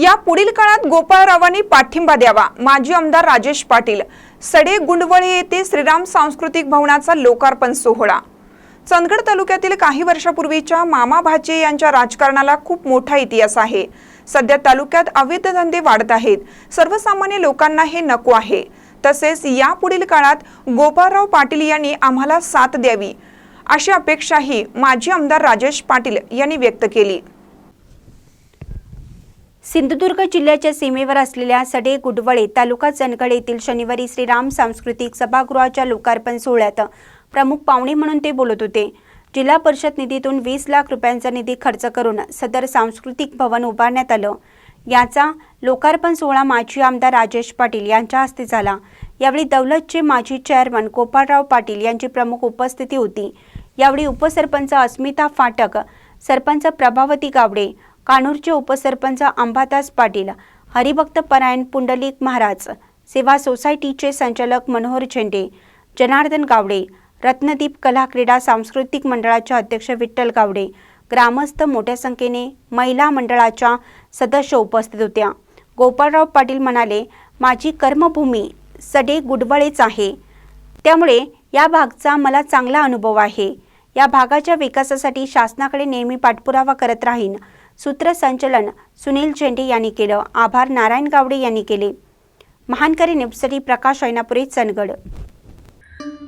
या पुढील काळात गोपाळरावांनी पाठिंबा द्यावा. माजी आमदार राजेश पाटील सडे गुंडवळे येथे श्रीराम सांस्कृतिक भवनाचा लोकार्पण सोहळा. चंदगड तालुक्यातील काही वर्षापूर्वीच्या मामा भाचे यांच्या राजकारणाला खूप मोठा इतिहास आहे. सध्या तालुक्यात अवैध धंदे वाढत आहेत. सर्वसामान्य लोकांना हे नको आहे. तसेच यापुढील काळात गोपाळराव पाटील यांनी आम्हाला साथ द्यावी अशी अपेक्षाही माजी आमदार राजेश पाटील यांनी व्यक्त केली. सिंधुदुर्ग जिल्ह्याच्या सीमेवर असलेल्या सडे गुडवळे तालुका चनगड येथील शनिवारी श्रीराम सांस्कृतिक सभागृहाच्या लोकार्पण सोहळ्यात प्रमुख पाहुणे म्हणून ते बोलत होते. जिल्हा परिषद निधीतून वीस लाख रुपयांचा निधी खर्च करून सदर सांस्कृतिक भवन उभारण्यात आलं. याचा लोकार्पण सोहळा माजी आमदार राजेश पाटील यांच्या हस्ते झाला. यावेळी दौलतचे माजी चेअरमन गोपाळराव पाटील यांची प्रमुख उपस्थिती होती. यावेळी उपसरपंच अस्मिता फाटक सरपंच प्रभावती गावडे कानूरचे उपसरपंच अंबादास पाटील हरिभक्त परायण पुंडलिक महाराज सेवा सोसायटीचे संचालक मनोहर झेंडे जनार्दन गावडे रत्नदीप कला क्रीडा सांस्कृतिक मंडळाचे अध्यक्ष विठ्ठल गावडे ग्रामस्थ मोठ्या संख्येने महिला मंडळाच्या सदस्य उपस्थित होत्या. गोपाळराव पाटील म्हणाले माझी कर्मभूमी सडे गुडवळेच आहे. त्यामुळे या भागचा मला चांगला अनुभव आहे. या भागाच्या विकासासाठी शासनाकडे नेहमी पाठपुरावा करत राहीन. सूत्रसंचलन सुनील झेंडे यांनी केलं. आभार. नारायण गावडे यांनी केले. महानकरी निपसरी प्रकाश ऐनापुरे चंदगड.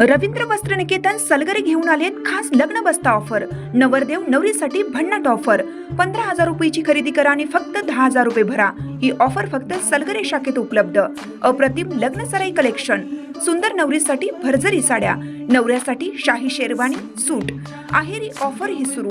रवींद्र वस्त्र निकेतन सलगरे घेऊन आलेत खास लग्न बस्ता ऑफर. नवरदेव नवरीसाठी भन्नाट ऑफर. पंधरा हजार रुपयाची खरेदी करा आणि फक्त दहा हजार रुपये भरा. ही ऑफर फक्त सलगरे शाखेत उपलब्ध. अप्रतिम लग्न सराई कलेक्शन. सुंदर नवरीसाठी भरजरी साड्या. नवऱ्यासाठी शाही शेरवानी सूट. आहेरी ऑफर ही सुरू.